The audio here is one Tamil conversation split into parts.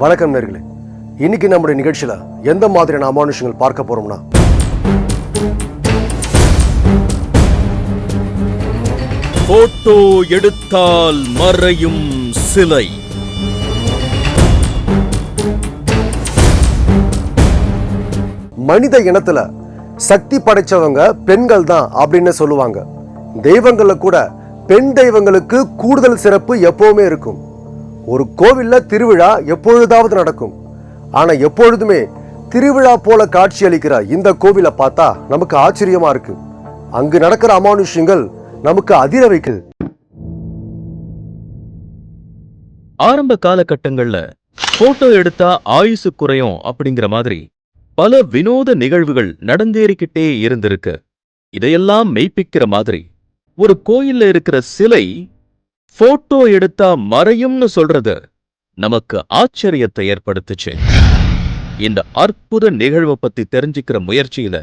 வணக்கம் நேர்களே. இன்னைக்கு நம்முடைய நிகழ்ச்சியில எந்த மாதிரியான அமானுஷங்கள் பார்க்க போறோம்னா? போட்டோ எடுத்தால் மறையும் சிலை. மனித இனத்துல சக்தி படைச்சவங்க பெண்கள் தான் அப்படின்னு சொல்லுவாங்க. தெய்வங்கள்ல கூட பெண் தெய்வங்களுக்கு கூடுதல் சிறப்பு எப்பவுமே இருக்கும். ஒரு கோவில்ல திருவிழா எப்பொழுதாவது நடக்கும். ஆனா எப்பொழுதுமே திருவிழா போல காட்சி அளிக்கிற இந்த கோவிலை பார்த்தா நமக்கு ஆச்சரியமா இருக்கு. அங்கு நடக்கிற அமானுஷ்யங்கள் நமக்கு அதிர வைக்குது. ஆரம்ப காலகட்டங்கள்ல போட்டோ எடுத்தா ஆயுசு குறையும் அப்படிங்கிற மாதிரி பல வினோத நிகழ்வுகள் நடந்தேறிக்கிட்டே இருந்திருக்கு. இதையெல்லாம் மெய்ப்பிக்கிற மாதிரி ஒரு கோயில்ல இருக்கிற சிலை போட்டோ எடுத்தா மறையும்னு சொல்றது நமக்கு ஆச்சரியத்தை ஏற்படுத்துச்சு. இந்த அற்புத நிகழ்வை பத்தி தெரிஞ்சுக்கிற முயற்சியில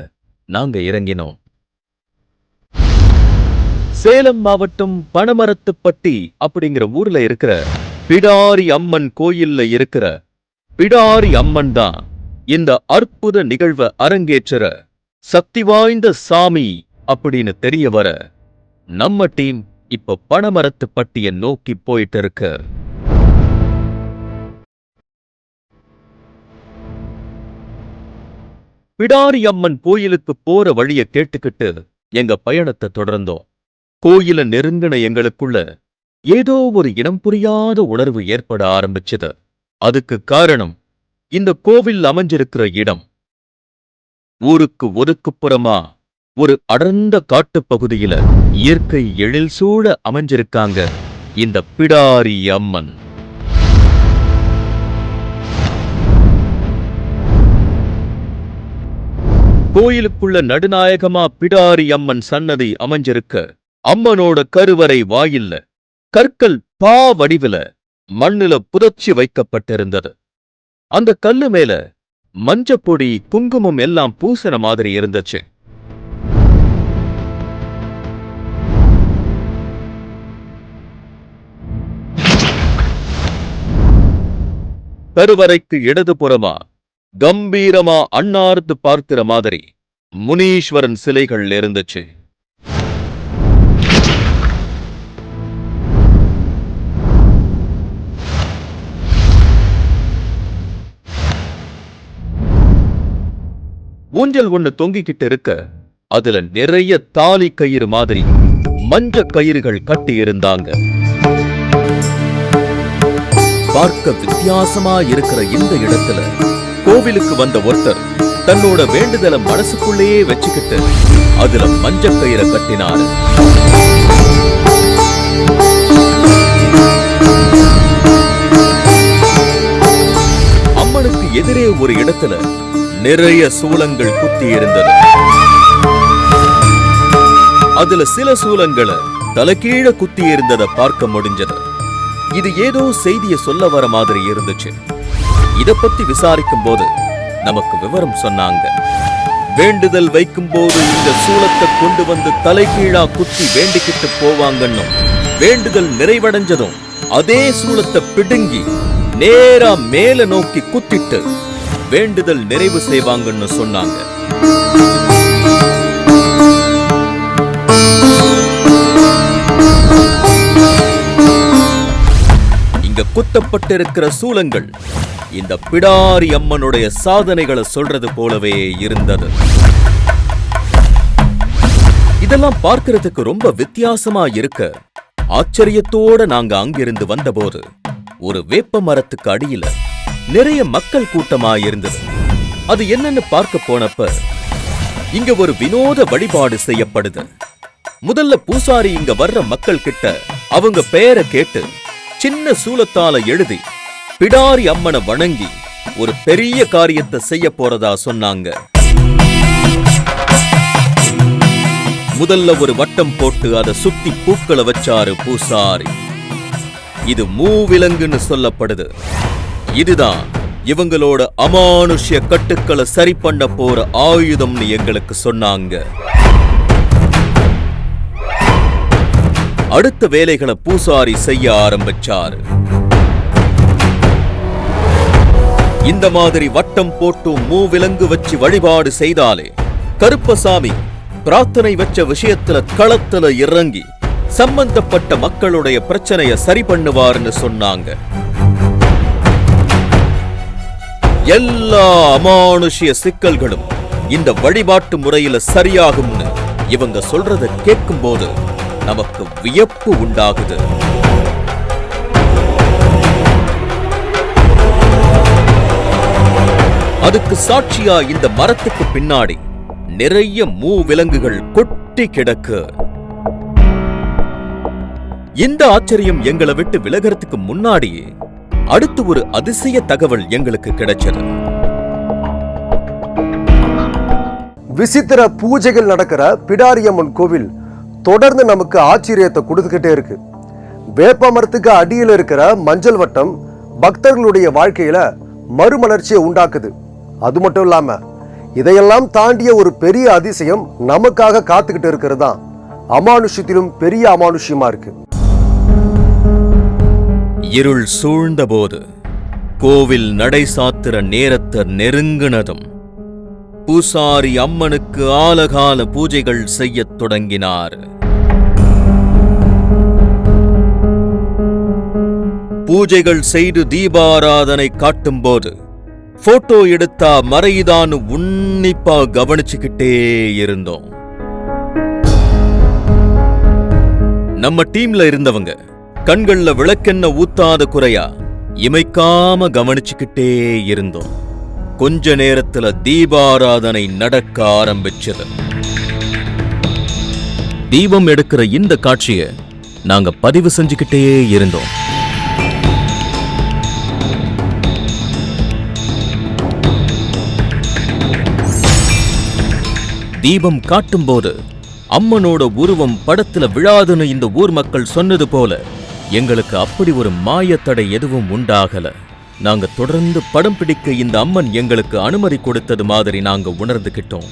நாங்க இறங்கினோம். சேலம் மாவட்டம் பணமரத்துப்பட்டி அப்படிங்கிற ஊர்ல இருக்கிற பிடாரி அம்மன் கோயில்ல இருக்கிற பிடாரி அம்மன் தான் இந்த அற்புத நிகழ்வை அரங்கேற்றற சக்தி வாய்ந்த சாமி அப்படின்னு தெரிய வர நம்ம டீம் இப்போ பணமரத்து பட்டியை நோக்கி போயிட்டு இருக்கு பிடாரி அம்மன் கோயிலுக்கு போற வழிய கேட்டுக்கிட்டு எங்க பயணத்தை தொடர்ந்தோம். கோயில நெருங்கின எங்களுக்குள்ள ஏதோ ஒரு இனம் புரியாத உணர்வு ஏற்பட ஆரம்பிச்சது. அதுக்கு காரணம் இந்த கோவில் அமைஞ்சிருக்கிற இடம். ஊருக்கு ஒதுக்குப்புறமா ஒரு அடர்ந்த காட்டுப் பகுதியில இயற்கை எழில் சூழ அமைஞ்சிருக்காங்க இந்த பிடாரி அம்மன். கோயிலுக்குள்ள நடுநாயகமா பிடாரி அம்மன் சன்னதி அமைஞ்சிருக்க அம்மனோட கருவறை வாயில்ல கற்கள் பா வடிவில மண்ணுல புதச்சி வைக்கப்பட்டிருந்தது. அந்த கல்லு மேல மஞ்சப்பொடி குங்குமம் எல்லாம் பூசன மாதிரி இருந்துச்சு. கருவறைக்கு இடதுபுறமா கம்பீரமா அண்ணார்ந்து பார்க்கிற மாதிரி முனீஸ்வரன் சிலைகள் இருந்துச்சு ஊஞ்சல் ஒண்ணு தொங்கிக்கிட்டு இருக்க அதுல நிறைய தாலி கயிறு மாதிரி மஞ்ச கயிறுகள் கட்டி இருந்தாங்க. பார்க்க வித்தியாசமா இருக்கிற இந்த இடத்துல கோவிலுக்கு வந்த ஒருத்தர் தன்னோட வேண்டுதலை மனசுக்குள்ளேயே வச்சுக்கிட்டு அதுல மஞ்ச கயிறை கட்டினாரு. அம்மனுக்கு எதிரே ஒரு இடத்துல நிறைய சூலங்கள் குத்தி இருந்தது அதுல சில சூலங்களை தலைகீழ குத்தி இருந்ததை பார்க்க முடிஞ்சது. இது ஏதோ செய்தியை சொல்ல வர மாதிரி இருந்துச்சு. இத பத்தி விசாரிக்கும் போது நமக்கு விவரம் சொன்னாங்க. வேண்டுதல் வைக்கும் போது இந்த சூலத்தை கொண்டு வந்து தலைகீழா குத்தி வேண்டிக்கிட்டு போவாங்கன்னும் வேண்டுதல் நிறைவடைஞ்சதும் அதே சூலத்தை பிடுங்கி நேரா மேல நோக்கி குத்திட்டு வேண்டுதல் நிறைவு செய்வாங்கன்னு சொன்னாங்க. இங்க குத்தப்பட்டிருக்கிற சூலங்கள். இந்த பிடாரி அம்மனுடைய சாதனைகளை சொல்றது போலவே இருந்தது. இதெல்லாம் பார்க்கறதுக்கு ரொம்ப வித்தியாசமா இருக்க. ஆச்சரியத்தோட நாங்க அங்கிருந்து வந்தபோது ஒரு வேப்ப மரத்துக்கு அடியில நிறைய மக்கள் கூட்டமா இருந்தது. அது என்னன்னு பார்க்க போனப்ப இங்க ஒரு வினோத வழிபாடு செய்யப்படுது. முதல்ல பூசாரி இங்க வர்ற மக்கள் கிட்ட அவங்க பெயரை கேட்டு சின்ன சூலத்தால எழுதி பிடாரி அம்மனை வணங்கி ஒரு பெரிய காரியத்தை செய்ய போறதா சொன்னாங்க. முதல்ல ஒரு வட்டம் போட்டு அதை சுத்தி பூக்களை வச்சாரு பூசாரி. இது மூவிலங்குன்னு சொல்லப்படுது. இதுதான் இவங்களோட அமானுஷ்ய கட்டுக்களை சரி பண்ண போற ஆயுதம்னு எங்களுக்கு சொன்னாங்க. அடுத்த வேலைகளை பூசாரி செய்ய ஆரம்பிச்சாரு. இந்த மாதிரி வட்டம் போட்டு மூவிலங்கு வச்சு வழிபாடு செய்தாலே கருப்பசாமி பிரார்த்தனை வச்ச விஷயத்துல களத்துல இறங்கி சம்பந்தப்பட்ட மக்களுடைய பிரச்சனைய சரி பண்ணுவார்னு சொன்னாங்க. எல்லா அமானுஷ்ய சிக்கல்களும் இந்த வழிபாட்டு முறையில சரியாகும்னு இவங்க சொல்றத கேட்கும்போது நமக்கு வியப்பு உண்டாகுது. அதுக்கு சாட்சியா இந்த மரத்துக்கு பின்னாடி நிறைய மூ விலங்குகள் கொட்டி கிடக்கு. இந்த ஆச்சரியம் எங்களை விட்டு விலகிறதுக்கு முன்னாடி அடுத்து ஒரு அதிசய தகவல் எங்களுக்கு கிடைச்சது. விசித்திர பூஜைகள் நடக்கிற பிடாரியம்மன் கோவில் தொடர்ந்து நமக்கு ஆச்சரியத்தை கொடுத்துக்கிட்டே இருக்கு. வேப்ப மரத்துக்கு அடியில் இருக்கிற மஞ்சள் வட்டம் பக்தர்களுடைய வாழ்க்கையில மறுமலர்ச்சியை உண்டாக்குது. அது மட்டும் இல்லாம இதையெல்லாம் தாண்டிய ஒரு பெரிய அதிசயம் நமக்காக காத்துக்கிட்டு இருக்கிறது தான் அமானுஷ்யத்திலும் பெரிய அமானுஷ்யமா இருக்கு. இருள் சூழ்ந்தபோது கோவில் நடை சாத்திர நேரத்தை நெருங்கினதும் பூசாரி அம்மனுக்கு ஆலகால பூஜைகள் செய்யத் தொடங்கினார். பூஜைகள் செய்து தீபாராதனை காட்டும்போது போட்டோ எடுத்தா மறையுதான்னு உன்னிப்பா கவனிச்சுக்கிட்டே இருந்தோம். நம்ம டீம்ல இருந்தவங்க கண்கள்ல விளக்கெண்ண ஊத்தாத குறையா இமைக்காம கவனிச்சுக்கிட்டே இருந்தோம். கொஞ்ச நேரத்துல தீபாராதனை நடக்க ஆரம்பிச்சது. தீபம் எடுக்கிற இந்த காட்சியை நாங்க பதிவு செஞ்சுக்கிட்டே இருந்தோம். தீபம் காட்டும் போது அம்மனோட உருவம் படத்துல விழாதுன்னு இந்த ஊர் மக்கள் சொன்னது போல எங்களுக்கு அப்படி ஒரு மாயத்தடை எதுவும் உண்டாகல. நாங்க தொடர்ந்து படம் பிடிக்க இந்த அம்மன் எங்களுக்கு அனுமதி கொடுத்தது மாதிரி நாங்க உணர்ந்துகிட்டோம்.